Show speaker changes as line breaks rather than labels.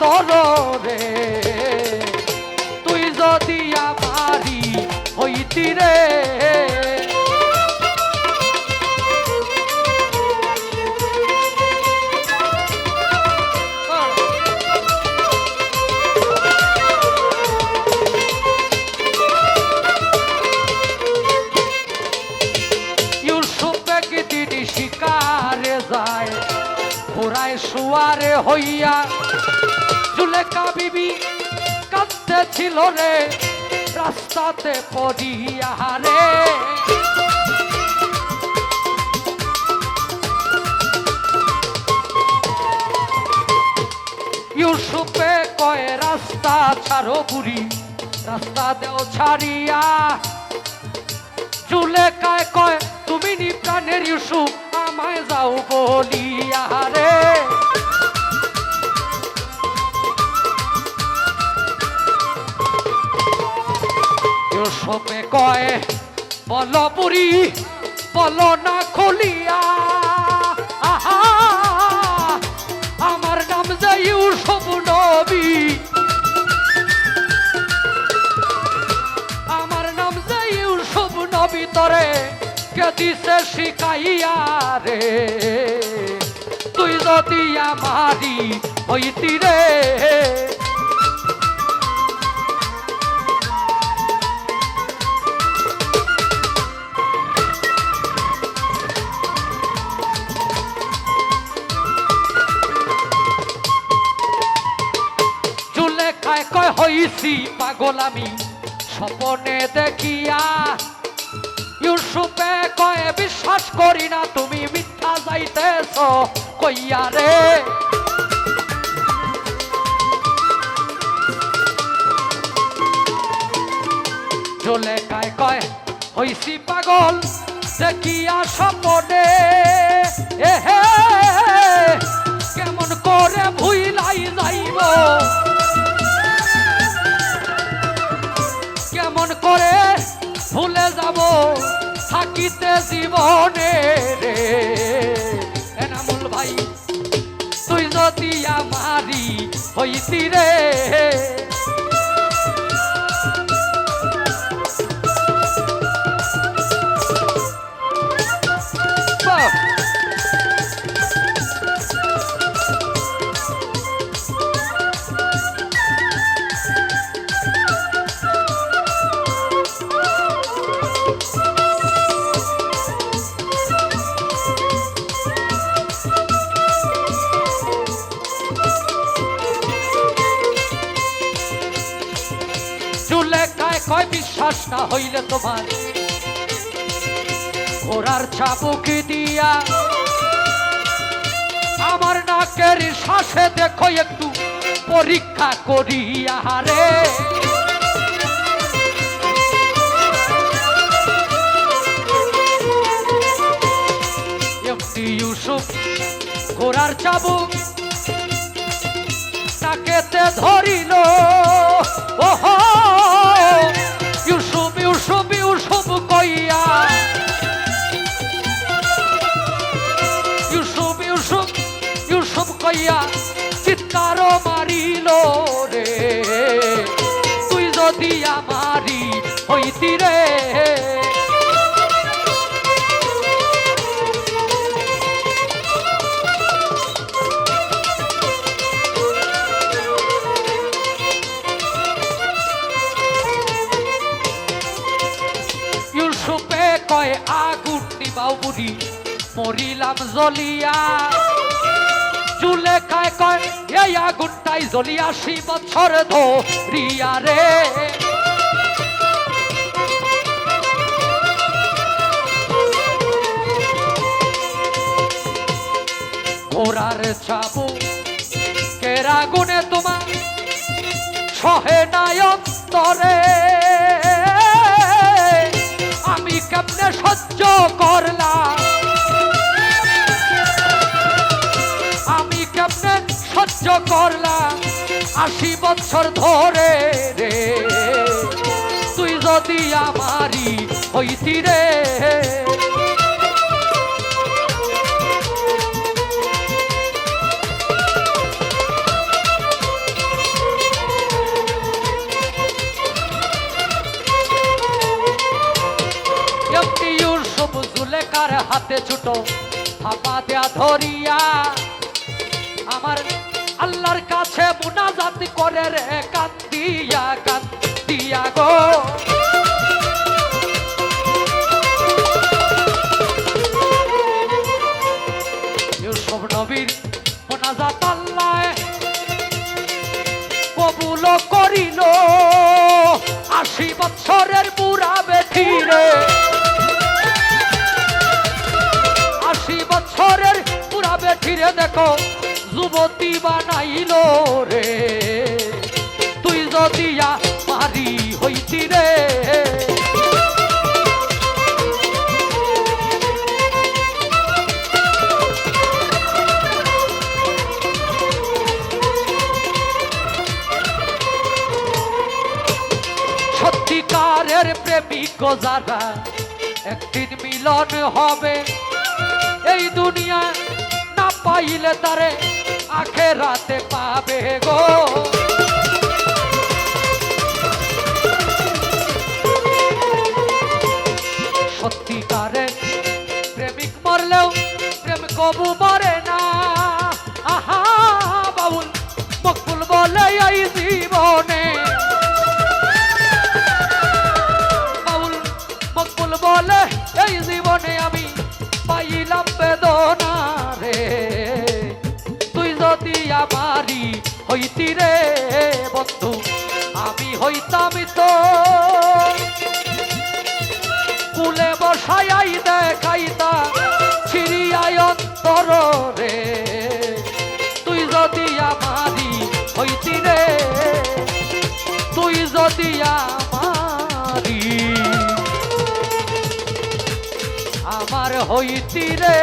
অন্তর রে তুই যদি আমারি হইতি রে। শিকারে যায় ঘোড়ায় শুয়ারে হইয়া জুলেখা বিবি কাঁদতে ছিল রে, রাস্তাতে পড়িয়া রে। ইউসুফে কয়, রাস্তা ছাড়ো বুড়ি, রাস্তা দেও ছাড়িয়া। চুলে কায় কয়, তুমি নি প্রাণের ইউসুফ, আমায় যাও বলিয়া রে। ইউসুফে কয়, বল বুড়ি, বল না খুলিয়া। আহা, আমার নাম যে ইউসুফ নবী আমার নাম যে ইউসুফ নবী তরে, কে দিছে শিখাইয়া রে? তুই যদি আমারি হইতি রে হইছি পাগল আমি, স্বপনে দেখিয়া ইউসুফে কয়, বিশ্বাস করি না তুমি মিথ্যা যাইতেছ, কইয়া রে। চলে খায় কয়, হইছি পাগল, দেখিয়া স্বপনে ভুলে যাব থাকিতে জীবনে রে। এনামুল ভাই তুই যদি আমারি হইতি রে না হইলে তোমার। ঘোড়ার চাবুকি দিয়া আমার নাকের শ্বাসে দেখো একটু পরীক্ষা করিয়া রে এমনি ইউসুফ ঘোড়ার চাবুক তাকেতে ধরিল। ওহ! কইয়া চিৎকার মারিল রে। তুই যদি আমারি হইতি রে। কয়, আগুন নিবাও বুড়ি, মরিলাম খায় কয় এই আগুনটাই জ্বলি আশি বছর ধরিয়া রে। ঘোড়ার চাবু, কেরা গুনে তোমার? সহে নায়ন্তরে আমি কেমনে সহ্য করলাম? সহ্য করলাম আশি বছর ধরে রে। তুই যদি আমারি হইতি রে। হাতে ছুটো থাপা দেয়া ধরিয়া আমার আল্লাহর কাছে মুনাজাত করে রে কান্দিয়া কান্দিয়া গো। ইউসুফ নবীর মুনাজাত আল্লাহ কবুল করিল। আশি বছরের বুড়া বেঠিরে আশি বছরের বুড়া বেঠিরে দেখো। যুবতী বানাইল রে। তুই যদি মারি হইতি রে। সত্যিকারের প্রেমিক যারা একদিন মিলন হবে, এই দুনিয়া না পাইলে তারে আখে রাতে পাবে গো। সত্যিকারের প্রেমিক মরলেও প্রেম কবু মরে না। আহা বাবুল মকবুল বলে এই জীবনে। বাউল, মকবুল বলে এই জীবনে আমারি হইতি রে বন্ধু, আমি হইতাম তো। কুলে বসাই দেখাইতা, ছিড়িয়াই অন্তর রে। তুই যদি আমারি হইতি রে, তুই যদি আমারি আমার হইতি রে।